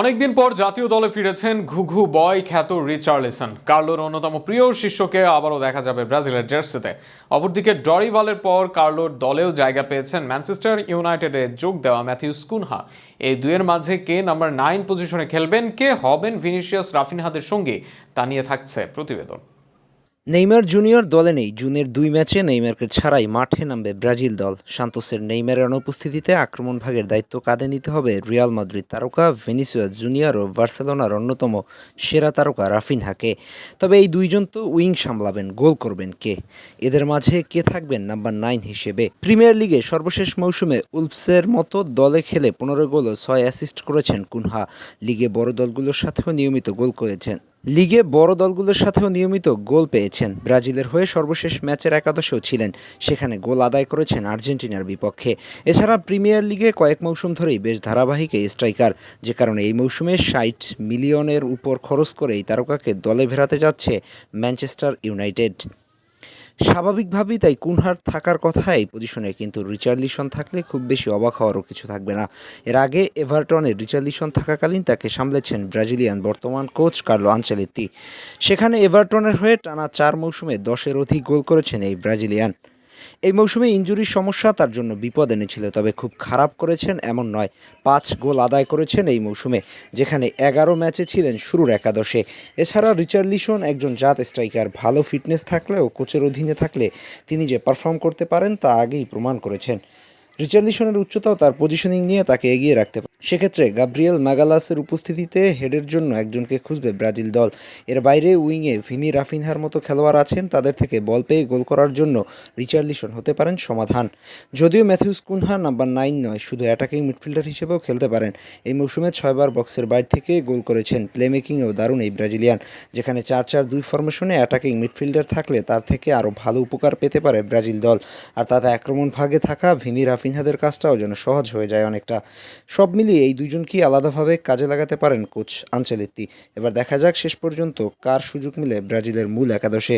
অনেকদিন পর জাতীয় দলে ফিরেছেন ঘুঘু বয় খ্যাত রিচার্লিসন। কার্লোর অন্যতম প্রিয় শিষ্যকে আবারও দেখা যাবে ব্রাজিলের জার্সিতে। অপরদিকে ডরিভালের পর কার্লোর দলেও জায়গা পেয়েছেন ম্যানচেস্টার ইউনাইটেডে যোগ দেওয়া ম্যাথিউ স্কুনহা এই দুয়ের মাঝে কে নাম্বার নাইন পজিশনে খেলবেন, কে হবেন ভিনিসিয়াস রাফিনহাদের সঙ্গে তা নিয়ে থাকছে প্রতিবেদন। নেইমার জুনিয়র দলে নেই। জুনের দুই ম্যাচে নেইমারকে ছাড়াই মাঠে নামবে ব্রাজিল দল। সান্তোসের নেইমারের অনুপস্থিতিতে আক্রমণ ভাগের দায়িত্ব কাঁধে নিতে হবে রিয়াল মাদ্রিদ তারকা ভেনিসুয়া জুনিয়র ও বার্সেলোনার অন্যতম সেরা তারকা রাফিনহাকে তবে এই দুইজন তো উইং সামলাবেন, গোল করবেন কে? এদের মাঝে কে থাকবেন নাম্বার নাইন হিসেবে? প্রিমিয়ার লিগে সর্বশেষ মৌসুমে উলফসের মতো দলে খেলে পনেরো গোল ও ছয় অ্যাসিস্ট করেছেন কুনহা। লিগে বড় দলগুলোর সাথেও নিয়মিত গোল করেছেন লিগে বড় দলগুলোর সাথেও নিয়মিত গোল পেয়েছেন। ব্রাজিলের হয়ে সর্বশেষ ম্যাচের একাদশেও ছিলেন। সেখানে গোল আদায় করেছেন আর্জেন্টিনার বিপক্ষে। এছাড়া প্রিমিয়ার লিগে কয়েক মৌসুম ধরেই বেশ ধারাবাহিক এই স্ট্রাইকার, যে কারণে এই মৌসুমে ষাট মিলিয়নের উপর খরচ করে এই তারকাকে দলে ভেরাতে যাচ্ছে ম্যানচেস্টার ইউনাইটেড। স্বাভাবিকভাবেই তাই কুনহার থাকার কথাই পজিশনে কিন্তু রিচার্লিসন থাকলে খুব বেশি অবাক হওয়ারও কিছু থাকবে না। এর আগে এভারটনের রিচার্লিসন থাকাকালীন তাকে সামলেছেন ব্রাজিলিয়ান বর্তমান কোচ কার্লো আনচেলেত্তি। সেখানে এভারটনের হয়ে টানা চার মৌসুমে দশের অধিক গোল করেছেন এই ব্রাজিলিয়ান। এই মৌসুমে ইঞ্জুরির সমস্যা তার জন্য বিপদ এনেছিল, তবে খুব খারাপ করেছেন এমন নয়। পাঁচ গোল আদায় করেছেন এই মৌসুমে, যেখানে এগারো ম্যাচে ছিলেন শুরুর একাদশে। এছাড়া রিচার্লিসন একজন জাত স্ট্রাইকার, ভালো ফিটনেস থাকলেও কোচের অধীনে থাকলে তিনি যে পারফর্ম করতে পারেন তা আগেই প্রমাণ করেছেন। রিচার্লিসনের উচ্চতাও তার পজিশনিং নিয়ে তাকে এগিয়ে রাখতে সেক্ষেত্রে গাব্রিয়েল ম্যাগালাসের উপস্থিতিতে হেডের জন্য একজনকে খুঁজবে ব্রাজিল দল। এর বাইরে উইংয়ে ভিনি রাফিনহার মতো খেলোয়াড় আছেন, তাদের থেকে বল পেয়ে গোল করার জন্য রিচার্লিসন হতে পারেন সমাধান। যদিও ম্যাথিউস কুনহা নাম্বার নাইন নয়, শুধু অ্যাটাকিং মিডফিল্ডার হিসেবেও খেলতে পারেন। এই মৌসুমে ছয়বার বক্সের বাইরে থেকে গোল করেছেন। প্লেমেকিংয়েও দারুণ এই ব্রাজিলিয়ান, যেখানে চার চার দুই ফরমেশনে অ্যাটাকিং মিডফিল্ডার থাকলে তার থেকে আরও ভালো উপকার পেতে পারে ব্রাজিল দল। আর তাতে আক্রমণ ভাগে থাকা ভিনি রাফিনহাদের কাজটাও যেন সহজ হয়ে যায় অনেকটা। সব মিলিয়ে এই দুজনকেই আলাদাভাবে কাজে লাগাতে পারেন কোচ আনচেলেত্তি? এবার দেখা যাক শেষ পর্যন্ত কার সুযোগ মিলে ব্রাজিলের মূল একাদশে